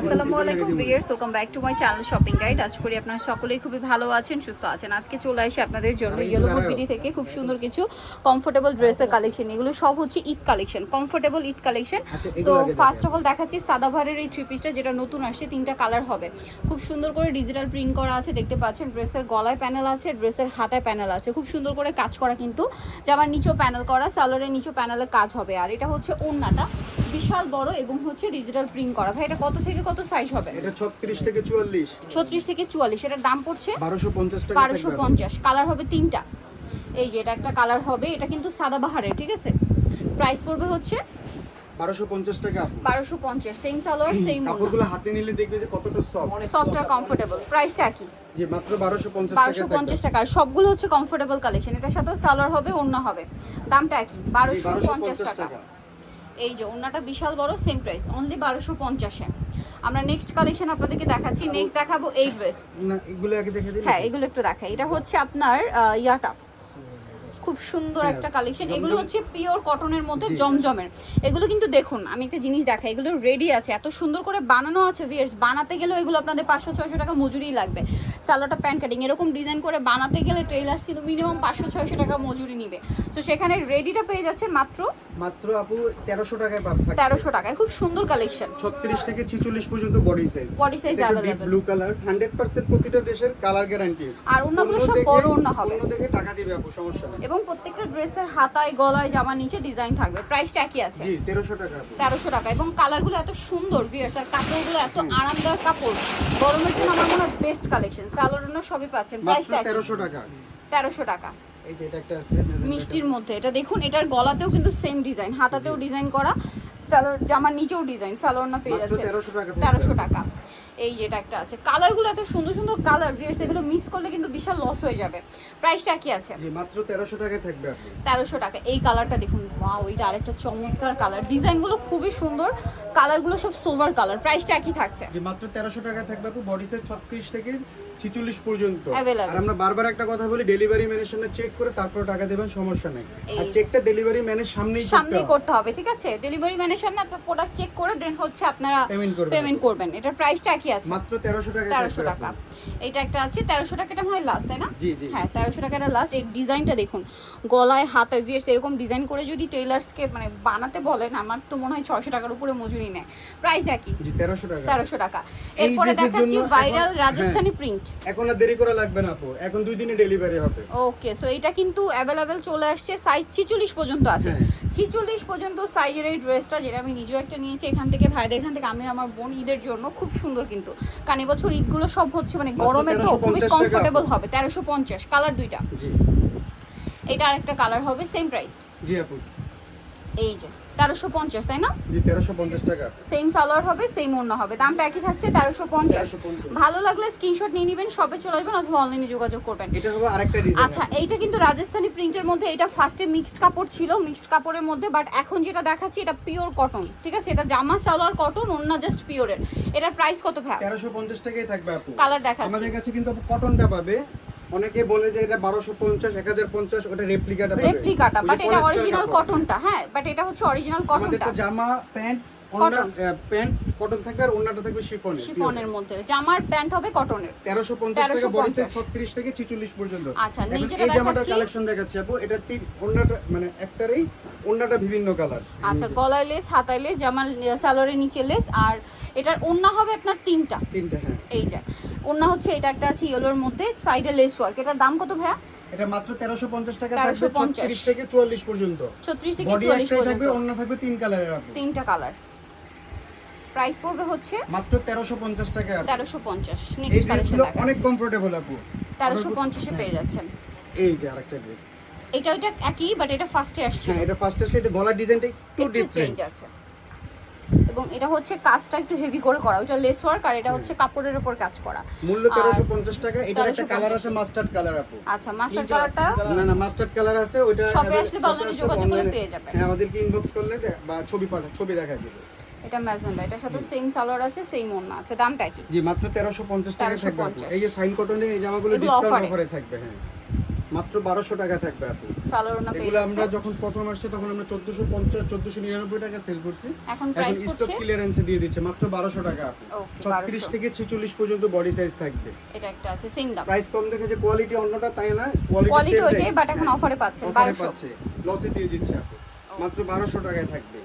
আসসালামু আলাইকুম viewers welcome back to my channel shopping guide আজ করি আপনারা সকলেই খুবই ভালো আছেন সুস্থ আছেন। আজকে চলে আসি আপনাদের জন্য ইয়েলো বিডি থেকে খুব সুন্দর কিছু কমফোর্টেবল ড্রেসের কালেকশন এগুলো সব হচ্ছে Eid collection comfortable Eid collection আচ্ছা, তো ফার্স্ট অফ অল দেখাচ্ছি সাদাভারের এই থ্রি পিসটা যেটা নতুন আসছে তিনটা কালার হবে। খুব সুন্দর করে ডিজিটাল প্রিন্ট করা আছে দেখতে পাচ্ছেন ড্রেসের গলায় প্যানেল আছে ড্রেসের হাতায় প্যানেল আছে। খুব সুন্দর করে কাজ করা কিন্তু। জামার নিচেও প্যানেল করা সালোয়ারের নিচেও প্যানেলে কাজ হবে। আর এটা হচ্ছে ওড়নাটা। বিশাল বড় এবং হচ্ছে ডিজিটাল প্রিন্ট করা। ভাই এটা কত থেকে কত সাইজ হবে? এটা ছত্রিশ থেকে চুয়াল্লিশ। ছত্রিশ থেকে চুয়াল্লিশ। এটার দাম পড়ছে? বারোশো পঞ্চাশ টাকা বারোশো থাকবে। পঞ্চাশ। কালার হবে তিনটা। এই যে এটা একটা কালার হবে এটা কিন্তু সাদা বাহারের ঠিক আছে? প্রাইস পড়বে হচ্ছে বারোশো পঞ্চাশ টাকা। বারোশো পঞ্চাশ। সেম সালোয়ার সেম কাপড়গুলো হাতে নিলে দেখবে যে কতটা সফট সফট আর কমফোর্টেবল প্রাইসটা কি? যে মাত্র বারোশো পঞ্চাশ বারোশো টাকা পঞ্চাশ টাকা। সবগুলো হচ্ছে কমফোর্টেবল কালেকশন এটার সাথেও সালোয়ার হবে ওড়না হবে। দামটা কি? বারোশো পঞ্চাশ টাকা। এই যে ওড়নাটা বিশাল বড় সেম প্রাইস অনলি বারোশো পঞ্চাশে। আমরা নেক্সট কালেকশন আপনাদেরকে দেখাচ্ছি নেক্সট দেখাবো এই ড্রেস এগুলো আগে দেখে দিন হ্যাঁ এগুলো একটু দেখাই। এটা হচ্ছে আপনার ইয়াটা। খুব সুন্দর হ্যাঁ, একটা কালেকশন এগুলো হচ্ছে পিওর কটনের মধ্যে। জমজমের। এগুলো কিন্তু দেখুন আমি একটা জিনিস দেখাই এগুলো রেডি আছে। এত সুন্দর করে বানানো আছে ভিয়ার্স বানাতে গেলেও এগুলো আপনাদের পাঁচশো ছয়শো টাকা মজুরি লাগবে। সালোয়ারটা প্যান্ট কাটিং এরকম ডিজাইন করে বানাতে গেলে ট্রেলার্স কিন্তু মিনিমাম পাঁচশো ছয়শো টাকা মজুরি নিবে। তো সেখানে রেডিটা পেয়ে যাচ্ছে মাত্র মাত্র আপু তেরোশো টাকায় পাবে। তেরোশো টাকায়। খুব সুন্দর কালেকশন ছত্রিশ থেকে ছিচল্লিশ পর্যন্ত body size size available। Blue colour hundred percent প্রতিটা দেশের কালার গ্যারান্টি আর ওড়নাগুলো সব বড় ওড়না হবে। দেখে টাকা দিবে আপু সমস্যা নেই। এবং প্রত্যেকটা ড্রেসের হাতায় গলায় জামার নিচে ডিজাইন থাকবে। প্রাইসটা একই আছে। জি তেরোশো টাকা তেরোশো টাকা। এবং কালারগুলো এত সুন্দর ভিয়ার্স আর কাপড়গুলো এত আরামদায়ক কাপড়। গরমের জন্য আমার মনে হয় বেস্ট কালেকশন সালোয়ার সবই পাচ্ছেন। প্রাইসটা তেরোশো টাকা। তেরোশো টাকা। এই যে এটা একটা আছে মিষ্টির মধ্যে। এটা দেখুন এটার গলাতেও কিন্তু সেম ডিজাইন হাতাতেও ডিজাইন করা। সালোয়ার জামার নিচেও ডিজাইন সালোয়ার না পেয়ে যাচ্ছে 1300 টাকা এই যে এটা একটা আছে। কালারগুলো এত সুন্দর সুন্দর কালার ভিয়ার্স এগুলো মিস করলে কিন্তু বিশাল লস হয়ে যাবে। প্রাইসটা কি আছে। জি মাত্র তেরোশো টাকায় থাকবে আপনি। তেরোশো টাকা। এই কালারটা দেখুন। ওয়াও এটা আরেকটা চমৎকার কালার ডিজাইনগুলো খুবই সুন্দর। কালারগুলো সব সোভার কালার প্রাইসটা একই থাকছে। মাত্র তেরোশো টাকা থাকবে আপু। বডি সাইজ ছত্রিশ থেকে ছিচল্লিশ পর্যন্ত। Available. আর আমরা বারবার একটা কথা বলি ডেলিভারি ম্যানের সামনে চেক করে তারপর টাকা দেবেন সমস্যা নেই। আর চেকটা ডেলিভারি ম্যানের সামনেই সামনেই করতে হবে ঠিক আছে? ডেলিভারি ম্যানের সামনে আপনার প্রোডাক্ট চেক করে দেন হচ্ছে আপনারা। পেমেন্ট করবেন। এটার প্রাইসটা কি আছে। মাত্র তেরোশো টাকা তেরোশো টাকা। এটা একটা আছে তেরোশো টাকাটা হয় লাস্ট তাই না? জি, জি। হ্যাঁ তেরোশো টাকাটা লাস্ট এই ডিজাইনটা দেখুন গলায় হাতে ভিয়ার্স এরকম ডিজাইন করে যদি টেইলার্সকে মানে বানাতে বলেন আমার তো মনে হয় ছয়শো টাকার উপরে মজুরি নেয়। প্রাইস একই। জি তেরোশো টাকা। তেরোশো টাকা। এরপরে দেখাচ্ছি ভাইরাল হ্যাঁ। রাজস্থানি প্রিন্ট এখন আর দেরি করা লাগবে না আপু। এখন দুই দিনে ডেলিভারি হবে। ওকে সো এটা কিন্তু অ্যাভেলেবেল চলে আসছে সাইজ ছিচল্লিশ পর্যন্ত আছে। হ্যাঁ। ছিচল্লিশ পর্যন্ত সাইজের এই ড্রেসটা যেটা আমি নিজেও একটা নিয়েছি এখান থেকে ভাইদের এখান থেকে আমি আমার বোন ঈদের জন্য খুব সুন্দর কিন্তু। কারণ এবছর ঈদগুলো সব হচ্ছে মানে গরমে তো খুবই কমফোর্টেবল হবে তেরোশো পঞ্চাশ কালার দুইটা। জি। এটা আরেকটা কালার হবে সেম প্রাইস জি আপু। এই যে তেরোশো পঞ্চাশ তাই না? তেরোশো পঞ্চাশ টাকা। সেম সালোয়ার হবে সেম ওড়না হবে। দামটা একই থাকছে তেরোশো পঞ্চাশ। ভালো লাগলে স্ক্রিনশট নিয়ে নেবেন শপে চলে আসবেন অথবা অনলাইনে যোগাযোগ করবেন। আচ্ছা এইটা কিন্তু রাজস্থানি প্রিন্টের মধ্যে এটা ফার্স্টে মিক্সড কাপড় ছিল মিক্সড কাপড়ের মধ্যে বাট এখন যেটা দেখাচ্ছি এটা পিওর কটন ঠিক আছে? এটা জামা সালোয়ার কটন অন্য জাস্ট পিওরের এটার প্রাইস কত ভাই তেরোশো পঞ্চাশ টাকাই থাকবে কালার দেখাচ্ছি। আমাদের কাছে কিন্তু কটনটা পাবে। অনেকে বলে যে এটা বারোশো পঞ্চাশ এক হাজার পঞ্চাশ ওটা রেপ্লিকাটা রেপ্লিকাটা বাট এটা অরিজিনাল কটনটা হ্যাঁ বাট এটা হচ্ছে অরিজিনাল কটনটা আমাদের তো জামা প্যান্ট। প্যান্ট কটন থাকবে আর থাকবে শিফনের। শিফনের মধ্যে। জামার প্যান্ট হবে কটনের তেরোশো পঞ্চাশ টাকা বডি 1350 ছত্রিশ থেকে ছিচল্লিশ পর্যন্ত। আচ্ছা, নিচেটা এই জামাটার কালেকশন দেখাচ্ছি। আপু এটা তিন মানে একটারই অন্যটা বিভিন্ন কালার আচ্ছা গলায় লেস হাতায় লেস জামার সালোয়ারের নিচে লেস আর এটার ওড়না হবে আপনার তিনটা। তিনটা হ্যাঁ। এই যে। ওড়না হচ্ছে এটা একটা আছে ইয়েলোর মধ্যে সাইডে লেস ওয়ার্ক এটার দাম কত ভাইয়া? এটা মাত্র তেরোশো পঞ্চাশ টাকা 1350 থাকবে ছত্রিশ থেকে চুয়াল্লিশ পর্যন্ত। ছত্রিশ থেকে বডি চুয়াল্লিশ একটাই পর্যন্ত। থাকবে অন্য থাকবে তিন কালারের আপু তিনটা কালার প্রাইস পড়বে হচ্ছে? মাত্র তেরোশো পঞ্চাশ টাকা আপু। তেরোশো পঞ্চাশ। এই নেক্সট কালেকশন ড্রেসগুলো অনেক কমফোর্টেবল আপু। তেরোশো আবার- পঞ্চাশে পেয়ে যাচ্ছেন। এই যে আরেকটা ড্রেস এটা ওইটা একই বাট এটা ফার্স্টে আসছে। হ্যাঁ এটা ফার্স্ট আসলে এটা গলার ডিজাইনটা একটু ডিফারেন্ট চেঞ্জ আছে। এবং এটা হচ্ছে কাজটা একটু হেভি করে করা ওইটা লেস ওয়ার্ক আর এটা হচ্ছে কাপড়ের উপর কাজ করা। মূল্য আর তেরোশো পঞ্চাশ টাকা এটার একটা কালার আছে মাস্টার্ড কালার আপু। আচ্ছা মাস্টার কালারটা না না মাস্টার্ড কালার আছে ওইটা available- আসলে বা শপে যোগাযোগ online- পেয়ে যাবেন। হ্যাঁ আমাদেরকে ইনবক্স করলে বা ছবি পাঠা ছবি দেখা যাবে এটা ম্যাজেন্ডা এটার সাথে সেম সালোয়ার আছে সেম ওড়না আছে দামটা কি জি মাত্র তেরোশো পঞ্চাশ টাকা থাকবে এই যে ফাইন কটনে এই জামাগুলো ডিসকাউন্ট অফারে থাকবে হ্যাঁ। মাত্র বারোশো টাকা থাকবে আপু। সালোয়ার ওনা পেয়ে এগুলো আমরা যখন প্রথম আসছে তখন আমরা চোদ্দশো পঞ্চাশ চোদ্দশো নিরানব্বই টাকা সেল করছি। এখন স্টক ক্লিয়ারেন্সে দিয়ে দিচ্ছে মাত্র বারোশো টাকা আপু। ছত্রিশ থেকে ছেচল্লিশ পর্যন্ত বডি সাইজ থাকবে। এটা একটা আছে সেম দাম। প্রাইস কম দেখে যে কোয়ালিটি অন্যটা তাই না? কোয়ালিটি ওইটাই বাট এখন অফারে এ বারোশো। পাচ্ছে। লসে দিয়ে দিচ্ছে আপু। মাত্র বারোশো টাকায় থাকবে।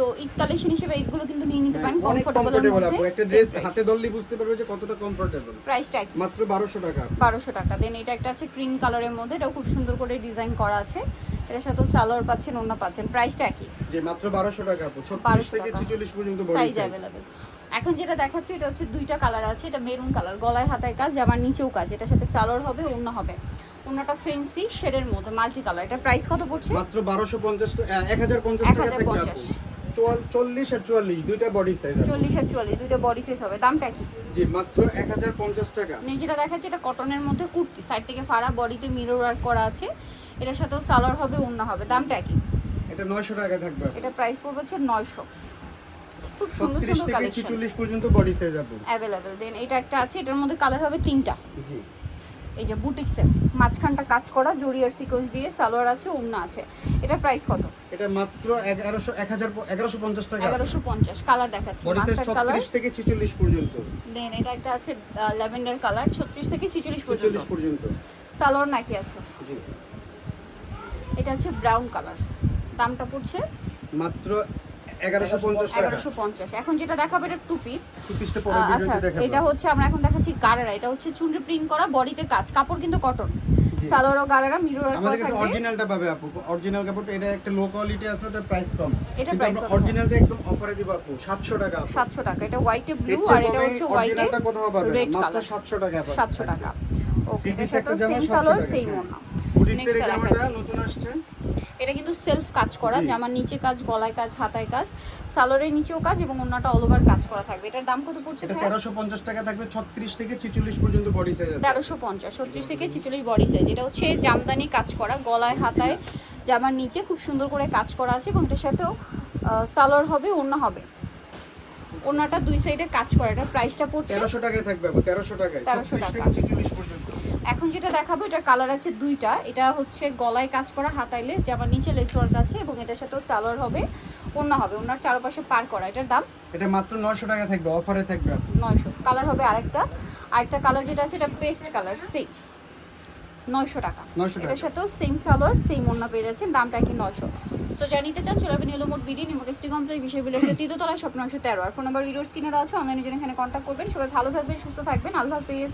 সো ঈদ কালেকশন হিসেবে এগুলো কিন্তু নিয়ে নিতে পারেন হ্যাঁ, কমফোর্টেবল আপু। একটা ড্রেস হাতে ধরলে বুঝতে পারবে যে কতটা কমফোর্টেবল প্রাইসটা মাত্র বারোশো টাকা। আপু। বারোশো টাকা। দেন এটা একটা আছে ক্রিম কালারের মধ্যে। এটাও খুব সুন্দর করে ডিজাইন করা আছে। এটার সাথে সালোয়ার পাচ্ছেন ওনা পাচ্ছেন। প্রাইসটা একই যে মাত্র বারোশো টাকা আপু। ছত্রিশ 1200 থেকে টাকা। ছেচল্লিশ পর্যন্ত বডি সাইজ অ্যাভেলেবেল এখন যেটা দেখাচ্ছি এটা হচ্ছে দুইটা কালার আছে। এটা মেরুন কালার গলায় হাতায় কাজ জামার নিচেও কাজ। এটার সাথে সালোয়ার হবে ওড়না হবে। ওড়নাটা ফেন্সি শেডের মধ্যে। মাল্টি কালার এটা প্রাইস কত পড়ছে? মাত্র বারোশো পঞ্চাশ এক হাজার পঞ্চাশ টাকা থেকে 1050 আপু। চুয়াল- চল্লিশ আর চুয়াল্লিশ দুইটা বডি সাইজ চল্লিশ আর চুয়াল্লিশ দুইটা বডি সাইজ হবে। দামটা কি? জি মাত্র এক হাজার পঞ্চাশ টাকা। যেটা দেখাচ্ছি এটা কটনের মধ্যে কুর্তি। সাইড থেকে ফাড়া বডিতে মিরর ওয়ার্ক করা আছে। এটার সাথেও সালোয়ার হবে ওড়না হবে। দামটা কি? এটা নয়শো টাকা থাকবে। এটা প্রাইস পড়বে হচ্ছে নয়শো। খুব সুন্দর সুন্দর কালেকশন পর্যন্ত বডি সাইজ দেন এটা একটা আছে এটার মধ্যে কালার হবে তিনটা। জি। এই যে বুটিক্সের মাঝখানটা কাজ করা জরিয়ার সিকোয়েন্স দিয়ে সালোয়ার আছে ওড়না আছে। এটা প্রাইস কত? এটা মাত্র এগারোশো এক হাজার এগারোশো পঞ্চাশ টাকা। এগারোশো পঞ্চাশ কালার দেখাচ্ছি মাস্টার কালার ছত্রিশ থেকে ছেচল্লিশ পর্যন্ত। দেন এটা একটা আছে ল্যাভেন্ডার কালার ছত্রিশ থেকে ছিচল্লিশ পর্যন্ত। ছেচল্লিশ পর্যন্ত। সালোয়ার নাকি আছে? জি। এটা হচ্ছে ব্রাউন কালার দামটা পড়ছে? মাত্র এগারোশো পঞ্চাশ টাকা। এখন যেটা দেখাবো এটা টু পিস আচ্ছা এটা হচ্ছে আমরা এখন দেখাচ্ছি গাড়ারা এটা হচ্ছে চুনরি প্রিন্ট করা বডিতে কাজ। কাপড় কিন্তু কটন জি। সালোয়ার ও গাড়ারা মিরর আমাদের কাছে অরিজিনালটা পাবে আপু। অরিজিনাল কাপড়টা এটা একটা লো কোয়ালিটি আছে ওটা প্রাইস কম। এটার কিন্তু price অরিজিনালটা একদম অফারে দিব আপু। 700 টাকা টাকা। এটা হোয়াইটে ব্লু আর এটা হচ্ছে হোয়াইটে রেড কালার 700 টাকা টাকা। ওকে Three এটার piece সাথে একটা জামা সেম 700 সেম হ্যাঁ। নেক্সট জামাটা নতুন আসছে। এটা কিন্তু সেলফ কাজ করা। জামার নিচে কাজ গলায় কাজ হাতায় কাজ সালোয়ারের নিচেও কাজ এবং ওড়নাটা অল ওভার কাজ করা থাকবে এটার দাম কত পড়ছে এটা ভাইয়া? 1350 টাকা থাকবে 36 থেকে 46 পর্যন্ত বডি সাইজ আছে তেরোশো পঞ্চাশ ছত্রিশ থেকে ছিচল্লিশ বডি সাইজ এটা হচ্ছে জামদানি কাজ করা গলায় হাতায় জামার নিচে খুব সুন্দর করে কাজ করা আছে এবং এটার সাথেও সালোয়ার হবে ওড়না হবে ওড়নাটা দুই সাইডে কাজ করা এটা প্রাইসটা পড়ছে 1300 টাকায় থাকবে আপু 1300 টাকায় 1300 36 টাকা। থেকে 46 পর্যন্ত এখন যেটা দেখাবো এটার কালার আছে দুইটা। এটা হচ্ছে গলায় কাজ করা হাতায় লেস জামার নিচে লেস ওয়ার্ক আছে এবং এটার সাথেও সালোয়ার হবে ওড়না হবে ওনার চারপাশে পার করা। এটার দাম? এটা মাত্র 900 টাকা থাকবে অফারে থাকবে আপু নয়শো। কালার হবে আরেকটা। আরেকটা কালার যেটা আছে এটা পেস্ট কালার সেম নয়শো টাকা। 900 টাকা। এটার সাথেও সেম সালোয়ার সেম ওড়না পেয়ে যাচ্ছেন দামটা কি নয়শো। সো যা নিতে চান চলে যাবেন এলোমোট বিডি নিমকেস্টি কমপ্লেক্স বিশেষ বিলাসের তৃতীয়তলায় স্বপ্ন একশো তেরো। আর ফোন নাম্বার ভিডিওর স্ক্রিনে দেওয়া আছে অনলাইনে জন্য এখানে কন্ট্যাক্ট করবেন। সবাই ভালো থাকবেন সুস্থ থাকবেন। আল্লাহ হাফিজ।